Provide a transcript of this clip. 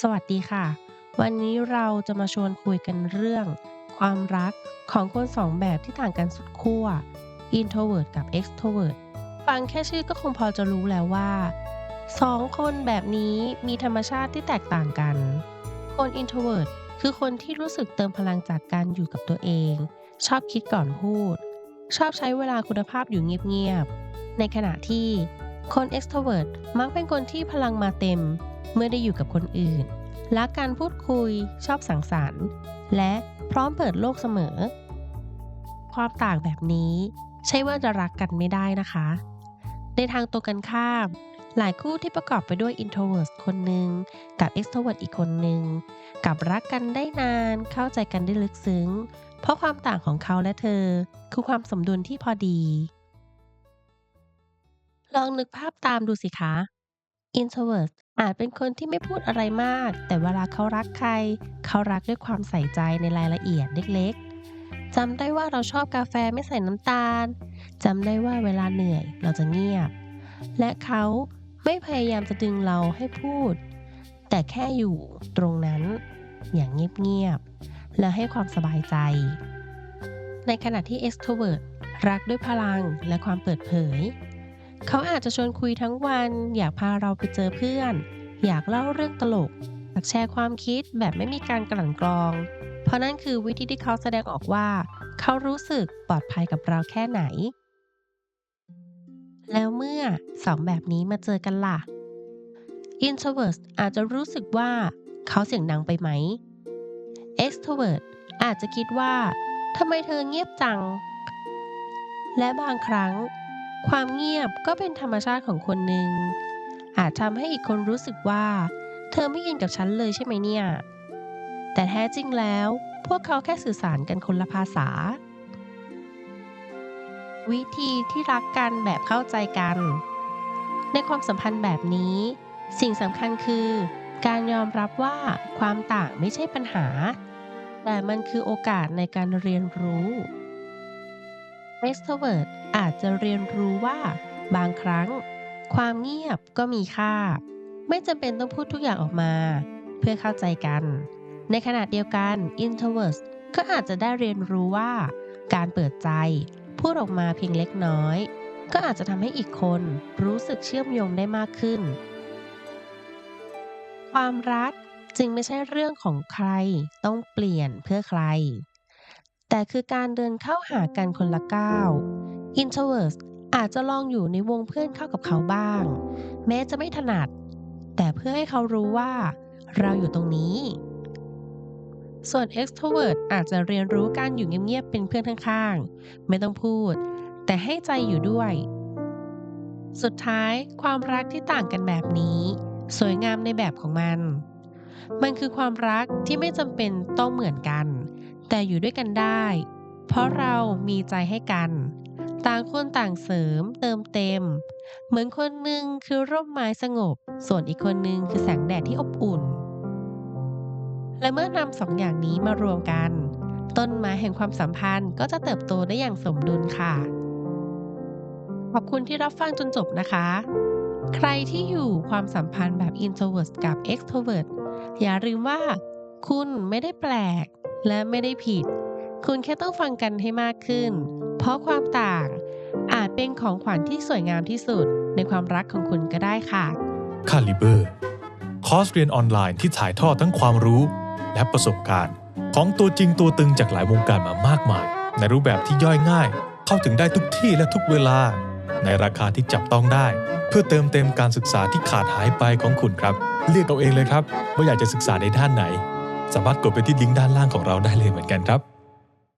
สวัสดีค่ะ วันนี้เราจะมาชวนคุยกันเรื่อง ความรักของคนสองแบบที่ต่างกันสุดขั้ว introvert กับ extrovert ฟังแค่ชื่อก็คงพอจะรู้แล้วว่าสองคนแบบนี้มีธรรมชาติที่แตกต่างกัน คน introvert คือคนที่รู้สึกเติมพลังจากการอยู่กับตัวเอง ชอบคิดก่อนพูด ชอบใช้เวลาคุณภาพอยู่เงียบๆในขณะที่คน extrovert มักเป็นคนที่พลังมาเต็ม เมื่อได้อยู่กับคนอื่น รักการพูดคุยชอบสังสรรค์ และพร้อมเปิดโลกเสมอ ความต่างแบบนี้ ใช่ว่าจะรักกันไม่ได้นะคะ ในทางตรงกันข้าม หลายคู่ที่ประกอบไปด้วย introvert คนหนึ่งกับ extrovert อีกคนหนึ่งกับรักกันได้นานเข้าใจกันได้ลึกซึ้ง เพราะความต่างของเขาและเธอ คือความสมดุลที่พอดี ลองนึกภาพตามดูสิคะ introvert อาจเป็นคนที่ไม่พูดอะไรมาก แต่เวลาเขารักใคร เขารักด้วยความใส่ใจในรายละเอียดเล็กๆจำได้ว่าเราชอบกาแฟไม่ใส่น้ำตาลจำได้ว่าเวลาเหนื่อยเราจะเงียบ และเขาไม่พยายามจะดึงเราให้พูด แต่แค่อยู่ตรงนั้นอย่างเงียบๆและให้ความสบายใจ ในขณะที่ extrovert รักด้วยพลังและความเปิดเผย เขาอาจจะชวนคุยทั้งวัน อยากพาเราไปเจอเพื่อน อยากเล่าเรื่องตลกอยากแชร์ความคิดแบบไม่มีการกลั่นกรอง เพราะนั่นคือวิธีที่เขาแสดงออกว่า เขารู้สึกปลอดภัยกับเราแค่ไหน แล้วเมื่อสองแบบนี้มาเจอกันล่ะ introvert อาจจะรู้สึกว่าเขาเสียงดังไปไหม extrovert อาจจะคิดว่าทำไมเธอเงียบจัง และบางครั้ง ความเงียบก็เป็นธรรมชาติของคนหนึ่ง อาจทำให้อีกคนรู้สึกว่า เธอไม่ยินกับฉันเลยใช่ไหมเนี่ย แต่แท้จริงแล้ว พวกเขาแค่สื่อสารกันคนละภาษา วิธีที่รักกันแบบเข้าใจกัน ในความสัมพันธ์แบบนี้ สิ่งสำคัญคือ การยอมรับว่าความต่างไม่ใช่ปัญหา แต่มันคือโอกาสในการเรียนรู้ extrovert อาจจะเรียนรู้ว่า บางครั้ง ความเงียบก็มีค่า ไม่จำเป็นต้องพูดทุกอย่างออกมา เพื่อเข้าใจกัน ในขณะเดียวกัน introvert ก็อาจจะได้เรียนรู้ว่า การเปิดใจ พูดออกมาเพียงเล็กน้อย ก็อาจจะทำให้อีกคนรู้สึกเชื่อมโยงได้มากขึ้น ความรักจึงไม่ใช่เรื่องของใครต้องเปลี่ยนเพื่อใคร แต่คือการเดินเข้าหากันคนละก้าว introvert อาจจะลองอยู่ในวงเพื่อนเข้ากับเขาบ้าง แม้จะไม่ถนัด แต่เพื่อให้เขารู้ว่า เราอยู่ตรงนี้ ส่วน extrovert อาจจะเรียนรู้การอยู่เงียบๆเป็นเพื่อนข้างๆ ไม่ต้องพูด แต่ให้ใจอยู่ด้วย สุดท้ายความรักที่ต่างกันแบบนี้ สวยงามในแบบของมัน มันคือความรักที่ไม่จำเป็นต้องเหมือนกัน แต่อยู่ด้วยกันได้ เพราะเรามีใจให้กัน ต่างคนต่างเสริมเติมเต็ม เหมือนคนหนึ่งคือร่มไม้สงบ ส่วนอีกคนหนึ่งคือแสงแดดที่อบอุ่น และเมื่อนำสองอย่างนี้มารวมกัน ต้นไม้แห่งความสัมพันธ์ก็จะเติบโตได้อย่างสมดุลค่ะ ขอบคุณที่รับฟังจนจบนะคะ ใครที่อยู่ความสัมพันธ์แบบ introvert กับ extrovert อย่าลืมว่า คุณไม่ได้แปลกและไม่ได้ผิด คุณแค่ต้องฟังกันให้มากขึ้น เพราะความต่างอาจเป็นของขวัญที่สวยงามที่สุดในความรักของคุณก็ได้ค่ะคาลิเบอร์คอร์สเรียนออนไลน์ที่ถ่ายทอดทั้งความรู้ และประสบการณ์ ของตัวจริงตัวตึงจากหลายวงการมามากมาย ในรูปแบบที่ย่อยง่าย เข้าถึงได้ทุกที่และทุกเวลา ในราคาที่จับต้องได้ เพื่อเติมเต็มการศึกษาที่ขาดหายไปของคุณครับ เลือกเอาเองเลยครับว่าอยากจะศึกษาในด้านไหน สามารถกดไปที่ลิงก์ด้านล่างของเราได้เลยเหมือนกันครับ